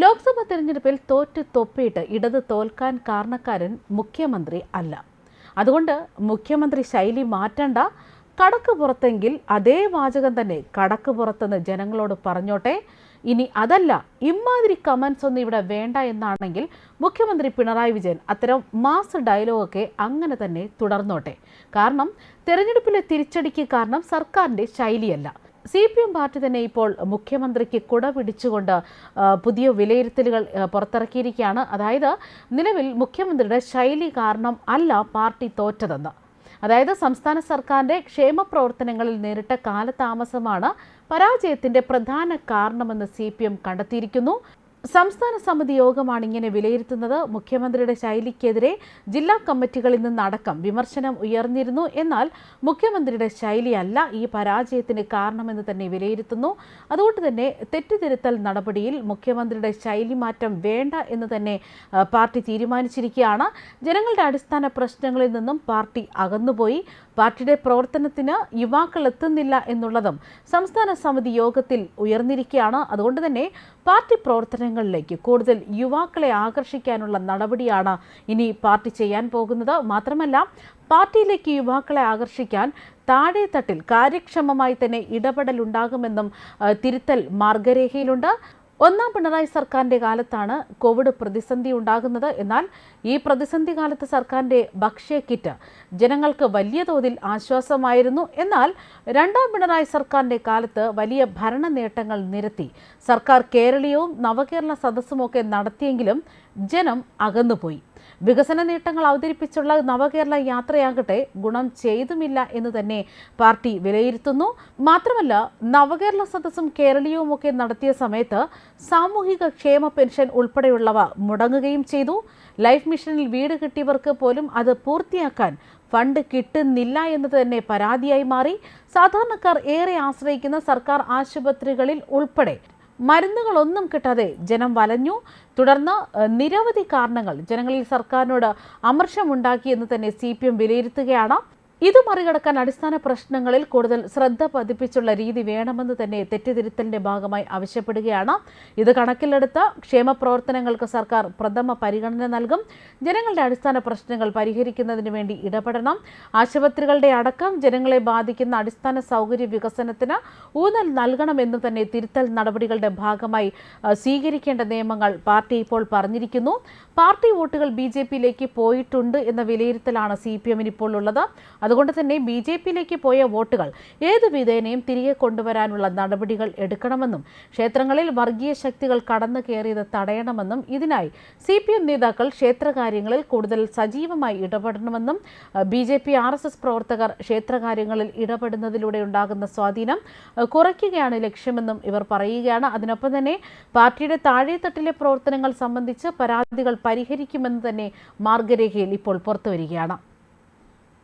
ലോക്സഭാ തെരഞ്ഞെടുപ്പിൽ തോറ്റ് തൊപ്പിയിട്ട് ഇടത് തോൽക്കാൻ കാരണക്കാരൻ മുഖ്യമന്ത്രി അല്ല. അതുകൊണ്ട് മുഖ്യമന്ത്രി ശൈലി മാറ്റണ്ട. കടക്ക് പുറത്തെങ്കിൽ അതേ വാചകം തന്നെ കടക്ക് പുറത്തെന്ന് ജനങ്ങളോട് പറഞ്ഞോട്ടെ. ഇനി അതല്ല ഇമാതിരി കമൻസ് ഒന്നും ഇവിടെ വേണ്ട എന്നാണെങ്കിൽ മുഖ്യമന്ത്രി പിണറായി വിജയൻ അത്തരം മാസ് ഡയലോഗൊക്കെ അങ്ങനെ തന്നെ തുടർന്നോട്ടെ. കാരണം തെരഞ്ഞെടുപ്പിലെ തിരിച്ചടിക്ക് കാരണം സർക്കാരിന്റെ ശൈലിയല്ല. സി പി എം പാർട്ടി തന്നെ ഇപ്പോൾ മുഖ്യമന്ത്രിക്ക് കുട പിടിച്ചുകൊണ്ട് പുതിയ വിലയിരുത്തലുകൾ പുറത്തിറക്കിയിരിക്കുകയാണ്. അതായത് നിലവിൽ മുഖ്യമന്ത്രിയുടെ ശൈലി കാരണം അല്ല പാർട്ടി തോറ്റതെന്ന്. അതായത് സംസ്ഥാന സർക്കാരിന്റെ ക്ഷേമ പ്രവർത്തനങ്ങളിൽ നേരിട്ട കാലതാമസമാണ് പരാജയത്തിന്റെ പ്രധാന കാരണമെന്ന് സി പി എം കണ്ടെത്തിയിരിക്കുന്നു. സംസ്ഥാന സമിതി യോഗമാണ് ഇങ്ങനെ വിലയിരുത്തുന്നത്. മുഖ്യമന്ത്രിയുടെ ശൈലിക്കെതിരെ ജില്ലാ കമ്മിറ്റികളിൽ നിന്നടക്കം വിമർശനം ഉയർന്നിരുന്നു. എന്നാൽ മുഖ്യമന്ത്രിയുടെ ശൈലിയല്ല ഈ പരാജയത്തിന് കാരണമെന്ന് തന്നെ വിലയിരുത്തുന്നു. അതുകൊണ്ട് തന്നെ തെറ്റുതിരുത്തൽ നടപടിയിൽ മുഖ്യമന്ത്രിയുടെ ശൈലി മാറ്റം വേണ്ട എന്ന് തന്നെ പാർട്ടി തീരുമാനിച്ചിരിക്കുകയാണ്. ജനങ്ങളുടെ അടിസ്ഥാന പ്രശ്നങ്ങളിൽ നിന്നും പാർട്ടി അകന്നുപോയി. പാർട്ടിയുടെ പ്രവർത്തനത്തിന് യുവാക്കൾ എത്തുന്നില്ല എന്നുള്ളതും സംസ്ഥാന സമിതി യോഗത്തിൽ ഉയർന്നിരിക്കുകയാണ്. അതുകൊണ്ട് തന്നെ പാർട്ടി പ്രവർത്തനങ്ങളിലേക്ക് കൂടുതൽ യുവാക്കളെ ആകർഷിക്കാനുള്ള നടപടിയാണ് ഇനി പാർട്ടി ചെയ്യാൻ പോകുന്നത്. മാത്രമല്ല പാർട്ടിയിലേക്ക് യുവാക്കളെ ആകർഷിക്കാൻ താഴെത്തട്ടിൽ കാര്യക്ഷമമായി തന്നെ ഇടപെടലുണ്ടാകുമെന്നും തിരുത്തൽ മാർഗരേഖയിലുണ്ട്. ഒന്നാം പിണറായി സർക്കാരിന്റെ കാലത്താണ് കോവിഡ് പ്രതിസന്ധി ഉണ്ടാകുന്നത്. എന്നാൽ ഈ പ്രതിസന്ധി കാലത്ത് സർക്കാരിന്റെ ഭക്ഷ്യ കിറ്റ് ജനങ്ങൾക്ക് വലിയ തോതിൽ ആശ്വാസമായിരുന്നു. എന്നാൽ രണ്ടാം പിണറായി സർക്കാരിന്റെ കാലത്ത് വലിയ ഭരണ നേട്ടങ്ങൾ നിരത്തി. സർക്കാർ കേരളീയവും നവകേരള സദസ്സുമൊക്കെ നടത്തിയെങ്കിലും ജനം അകന്നുപോയി. വികസന നേട്ടങ്ങൾ അവതരിപ്പിച്ചുള്ള നവകേരള യാത്രയാകട്ടെ ഗുണം ചെയ്തുമില്ല എന്ന് തന്നെ പാർട്ടി വിലയിരുത്തുന്നു. മാത്രമല്ല നവകേരള സദസ്സും കേരളീയവുമൊക്കെ നടത്തിയ സമയത്ത് സാമൂഹിക ക്ഷേമ പെൻഷൻ ഉൾപ്പെടെയുള്ളവ മുടങ്ങുകയും ചെയ്തു. ലൈഫ് മിഷനിൽ വീട് കിട്ടിയവർക്ക് പോലും അത് പൂർത്തിയാക്കാൻ ഫണ്ട് കിട്ടുന്നില്ല എന്നത് തന്നെ പരാതിയായി മാറി. സാധാരണക്കാർ ഏറെ ആശ്രയിക്കുന്ന സർക്കാർ ആശുപത്രികളിൽ ഉൾപ്പെടെ മരുന്നുകളൊന്നും കിട്ടാതെ ജനം വലഞ്ഞു. തുടർന്ന് നിരവധി കാരണങ്ങൾ ജനങ്ങളിൽ സർക്കാരിനോട് അമർഷമുണ്ടാക്കി എന്ന് തന്നെ സി പി എം വിലയിരുത്തുകയാണ്. ഇത് മറികടക്കാൻ അടിസ്ഥാന പ്രശ്നങ്ങളിൽ കൂടുതൽ ശ്രദ്ധ പതിപ്പിച്ചുള്ള രീതി വേണമെന്ന് തന്നെ തെറ്റിതിരുത്തലിന്റെ ഭാഗമായി ആവശ്യപ്പെടുകയാണ്. ഇത് കണക്കിലെടുത്ത് ക്ഷേമ പ്രവർത്തനങ്ങൾക്ക് സർക്കാർ പ്രഥമ പരിഗണന നൽകും. ജനങ്ങളുടെ അടിസ്ഥാന പ്രശ്നങ്ങൾ പരിഹരിക്കുന്നതിന് വേണ്ടി ഇടപെടണം. ആശുപത്രികളുടെ അടക്കം ജനങ്ങളെ ബാധിക്കുന്ന അടിസ്ഥാന സൗകര്യ വികസനത്തിന് ഊന്നൽ നൽകണമെന്നും തന്നെ തിരുത്തൽ നടപടികളുടെ ഭാഗമായി സ്വീകരിക്കേണ്ട നിയമങ്ങൾ പാർട്ടി ഇപ്പോൾ പറഞ്ഞിരിക്കുന്നു. പാർട്ടി വോട്ടുകൾ ബി പോയിട്ടുണ്ട് എന്ന വിലയിരുത്തലാണ് സി ഇപ്പോൾ ഉള്ളത്. അതുകൊണ്ട് തന്നെ ബി ജെ പിയിലേക്ക് പോയ വോട്ടുകൾ ഏതു വിധേനയും തിരികെ കൊണ്ടുവരാനുള്ള നടപടികൾ എടുക്കണമെന്നും ക്ഷേത്രങ്ങളിൽ വർഗീയ ശക്തികൾ കടന്നു കയറിയത് തടയണമെന്നും ഇതിനായി സി പി എം നേതാക്കൾ ക്ഷേത്രകാര്യങ്ങളിൽ കൂടുതൽ സജീവമായി ഇടപെടണമെന്നും B J P R S S പ്രവർത്തകർ ക്ഷേത്രകാര്യങ്ങളിൽ ഇടപെടുന്നതിലൂടെ ഉണ്ടാകുന്ന സ്വാധീനം കുറയ്ക്കുകയാണ് ലക്ഷ്യമെന്നും ഇവർ പറയുകയാണ്. അതിനൊപ്പം തന്നെ പാർട്ടിയുടെ താഴെത്തട്ടിലെ പ്രവർത്തനങ്ങൾ സംബന്ധിച്ച് പരാതികൾ പരിഹരിക്കുമെന്ന് തന്നെ മാർഗരേഖയിൽ ഇപ്പോൾ പുറത്തുവരികയാണ്.